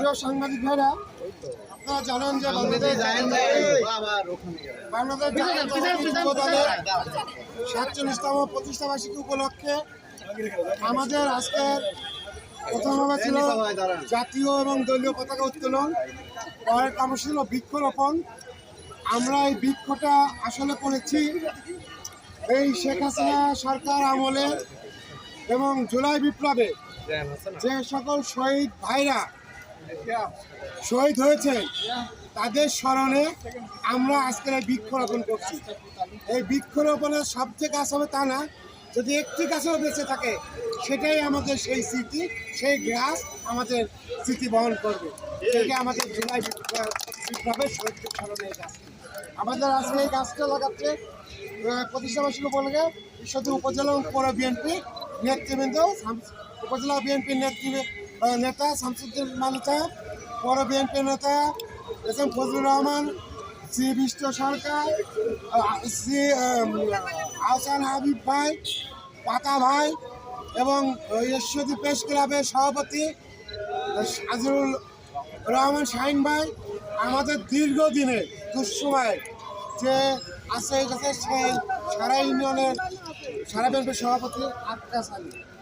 প্রিয় সাংবাদিক ভাইরা, আপনারা জানেন যে বাংলাদেশ সাতচল্লিশতম প্রতিষ্ঠা বার্ষিকী উপলক্ষে আমাদের আজকের প্রথম হবে ছিল জাতীয় এবং দলীয় পতাকা উত্তোলন পরের কাম ছিল বৃক্ষরোপণ। আমরা এই বৃক্ষটা আসলে করেছি এই শেখ হাসিনা সরকার আমলে এবং জুলাই বিপ্লবে যে সকল শহীদ ভাইরা শহীদ হয়েছে। তাদের স্মরণে আমরা আজকের এই বৃক্ষরোপণ করছি। এই বৃক্ষরোপণের সবচেয়ে গাছ হবে তা না যদি একটি গাছও বেঁচে থাকে সেটাই আমাদের সেই স্মৃতি সেই গাছ আমাদের স্মৃতি বহন করবে। সেটা আমাদের বিপ্লব- বিপ্লবের শহীদদের স্মরণে গাছ আমাদের আজকে এই গাছটা লাগাচ্ছে আহ, প্রতিষ্ঠা বার্ষিকী উপলক্ষে ঈশ্বরদী উপজেলা পৌর বিএনপি নেতৃবৃন্দ উপজেলা বিএনপির নেতৃ আহ, নেতা শামসুদ্দিন মালিতা পৌর বিএনপির নেতা S M Fazlur Rahman Shri beast Sarkar Shri Ahsan Habib ভাই পাতা ভাই এবং আহ, ঈশ্বরদী প্রেস ক্লাবের সভাপতি আজিরুল রহমান শাহিন ভাই আমাদের দীর্ঘদিনের দুঃসময় যে আছে সেই সারা ইউনিয়নের সারা ব্যাংকের সভাপতি আক্কাস আলী।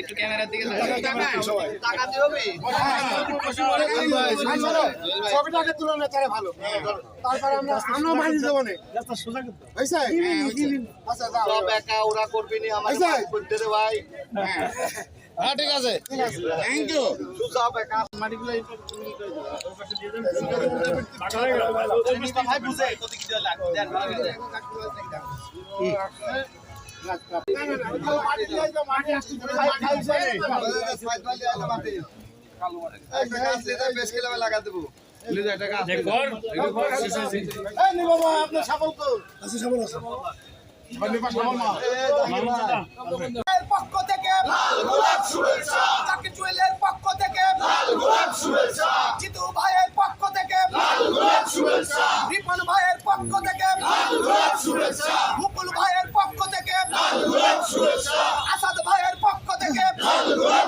একটু ক্যামেরার দিকে ছবিটাকে তুলনা তারা ভালো তারপরে আমরা আমরা মানি দেবো না আচ্ছা সব একা ওরা করবি নি আমার করতে রে ভাই হ্যাঁ ঠিক আছে ঠিক আছে থ্যাংক ইউ সব একা মাটিগুলো ভাই বুঝে কত কিছু লাগবে লাগা দেবো আপনার পক্ষ থেকে চাকি জুয়েলের পক্ষ থেকে জিতু ভাইয়ের পক্ষ থেকে রিপন ভাইয়ের পক্ষ থেকে মুকুল ভাইয়ের পক্ষ থেকে আসাদ ভাইয়ের পক্ষ থেকে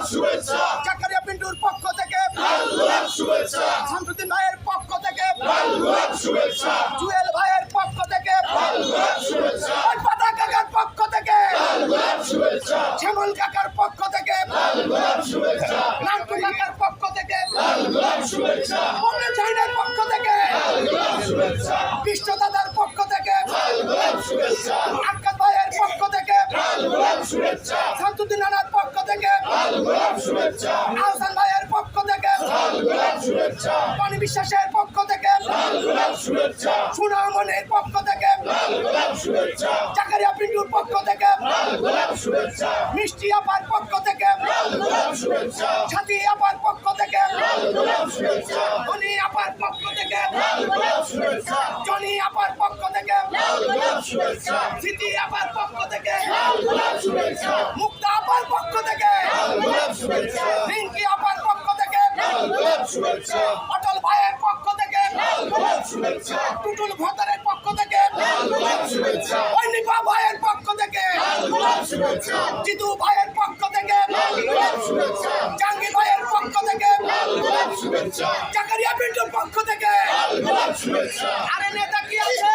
জাকারিয়া পিন্টুর পক্ষ থেকে শামসুদ্দিন ভাইয়ের পক্ষ থেকে জুয়েল ভাইয়ের পক্ষ থেকে ওই পাতা কাকার পক্ষ থেকে শ্যামল কাকার পক্ষ থেকে নান্টু কাকার পক্ষ থেকে অমৃত জাহিনের পক্ষ থেকে দাদার পক্ষ থেকে আক্কাত ভাইয়ের পক্ষ থেকে শামসুদ্দিন নানার পক্ষ থেকে আহসান ভাইয়ের পক্ষ থেকে পানি বিশ্বাসের পক্ষ থেকে সুনামনের পক্ষ থেকে জাকারিয়া পিন্টুর পক্ষ থেকে মিষ্টি আপার পক্ষ থেকে সাথী আপার পক্ষ থেকে ধনী আপার পক্ষ থেকে জনি আপার পক্ষ থেকে আপার পক্ষ থেকে রিঙ্কি আপার পক্ষ থেকে অটল ভাইয়ের পক্ষ থেকে। টুটুল ভতারের পক্ষ থেকে। ঐনিপা ভাইয়ের পক্ষ থেকে। জিতু ভাইয়ের পক্ষ থেকে। জাঙ্গি ভাইয়ের পক্ষ থেকে। জাকারিয়া পিন্টুর পক্ষ থেকে। আরে নেতা কি আছে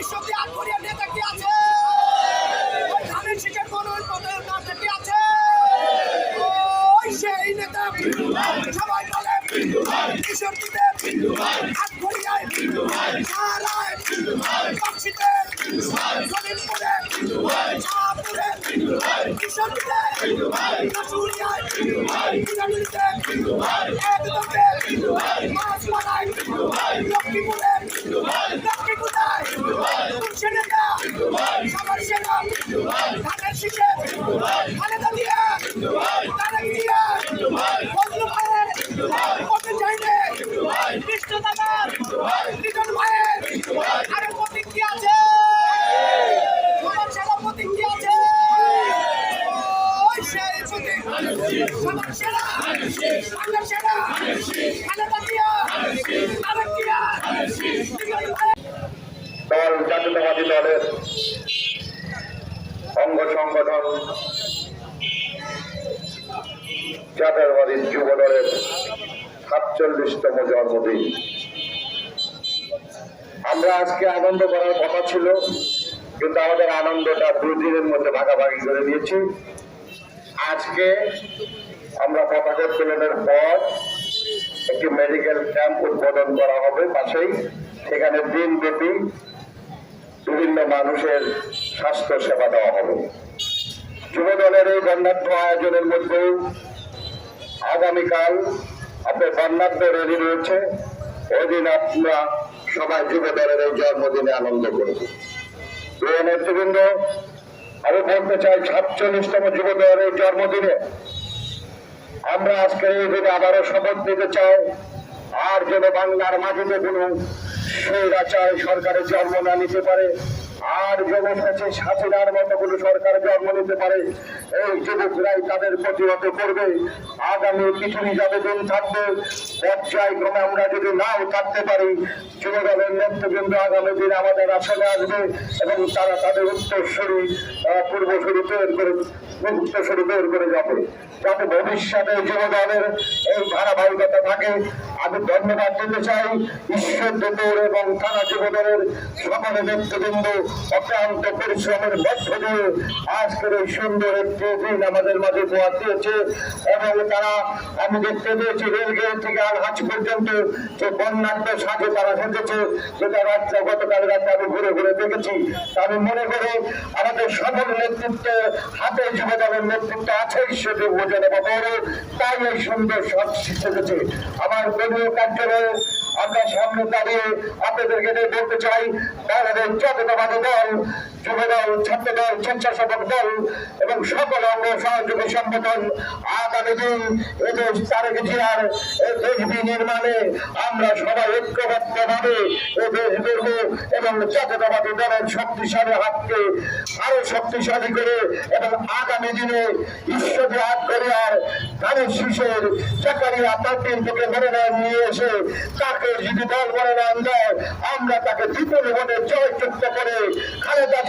ঈশ্বরী আটঘরিয়া নেতা কি আছে ওই ধানের শিখের মনোর পদের নেতা কি আছে ওই সেই নেতা সবাই বলে কিশোর দিতে আটঘরিয়ায় সারায় কাছিতে সলিমপুরে শাহপুরে কিশোর দিতে কাশুরিয়ায় কিশোরদিতে একদমে মাছ পাড়ায় লক্ষ্মীপুরে লক্ষ্মীপুরায় তুলসী নেতা সবার সেনা ধানের শিখে খালেদা দিয়া তারেক দিয়া ফজলু ভাইয়ের দাদার লিটন ভাইয়ের আরও প্রতিক্রিয়া আছে সবার সেরা প্রতিক্রিয়া আছে ওই সেই প্রতীক সবার সেরা আমার সেরা খালেদা জিয়া আরেক জিয়া লিটন ভাইয়ের দল, জাতীয়তাবাদী দলের অঙ্গ সংগঠন, জাতীয়তাবাদী যুব দলের সাতচল্লিশতম জন্মদিন। আমরা আজকে আনন্দ করার কথা ছিল, কিন্তু আমাদের আনন্দটা দুই দিনের মধ্যে ভাগাভাগি করে দিয়েছি আজকে আমরা পতাকা উত্তোলনের পর একটি মেডিকেল ক্যাম্প উদ্বোধন করা হবে পাশেই। সেখানে দিনব্যাপী বিভিন্ন মানুষের স্বাস্থ্য সেবা দেওয়া হবে। যুব দলের এই বর্ণাঢ্য আয়োজনের মধ্যে আগামীকাল আপনার বর্ণাঢ্য রেডি রয়েছে। ওই দিন আমরা সবাই যুব দলের এই জন্মদিনে আনন্দ করব নেতৃবৃন্দ, আমি বলতে চাই, সাতচল্লিশতম যুব দলের এই জন্মদিনে আমরা আজকে এই দিনে আবারও শপথ নিতে চাই। আর যেন বাংলার মাটিতে কোনো স্বৈরাচার সরকারের জন্ম না নিতে পারে। আর যেন সে হাসিনার মতো কোনো সরকার জন্ম নিতে পারে। এই যুবকরাই তাদের প্রতিহত করবে। আগামী পৃথিবী যতদিন থাকবে। পর্যায়ক্রমে আমরা যদি নাও থাকতে পারি যুবদলের নেতৃবৃন্দ আগামী দিন আমাদের আসনে আসবে এবং তারা তাদের উত্তরসূরি আহ, পূর্বসূরি তৈরি করে উত্তরসূরি তৈরি করে যাবে। যাতে ভবিষ্যতে যুবদলের এই ধারাবাহিকতা থাকে। আমি ধন্যবাদ দিতে চাই ঈশ্বর দুপুর এবং থানা যুবদলের সকল নেতৃবৃন্দ। অক্লান্ত পরিশ্রমের মধ্য দিয়ে আজকের এই সুন্দর একটি দিন আমাদের মাঝে উপহার দিয়েছে। এবং তারা, আমি দেখতে পেয়েছি, রেলগেট থেকে আলহাজ পর্যন্ত যে বন্যাঢ্য সাজে তারা সেজেছে, যেটা রাত্রে, গতকাল রাতে আমি ঘুরে ঘুরে দেখেছি। আমি মনে করি আমাদের সকল নেতৃত্ব, হাতে যুবদলের নেতৃত্ব আছে ঈশ্বরের বোঝানো তাই এই সুন্দর সব সেজেছে। আমার দলীয় কার্যালয়ে আমরা সামনে দাঁড়িয়ে আপনাদেরকে বলতে চাই। বাংলাদেশ জাতীয়তাবাদী দল এবং আগামী শক্তিশালী হাতকে আরও শক্তিশালী করে এবং আগামী দিনে ঈশ্বরী হাত করিয়ার ধানের শীষের চাকারিয়া পার্টির থেকে মনোনয়ন নিয়ে এসে তাকে যদি দল মনোনয়ন দেয় আমরা তাকে বিপুল ভোটে জয়যুক্ত করে খালেদা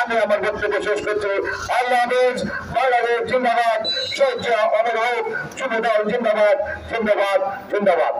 আমি আমার বক্তব্য শেষ করছি। আল্লাহ হাফেজ, বাংলাদেশ জিন্দাবাদ। অমর হোক যুবদল জিন্দাবাদ জিন্দাবাদ জিন্দাবাদ।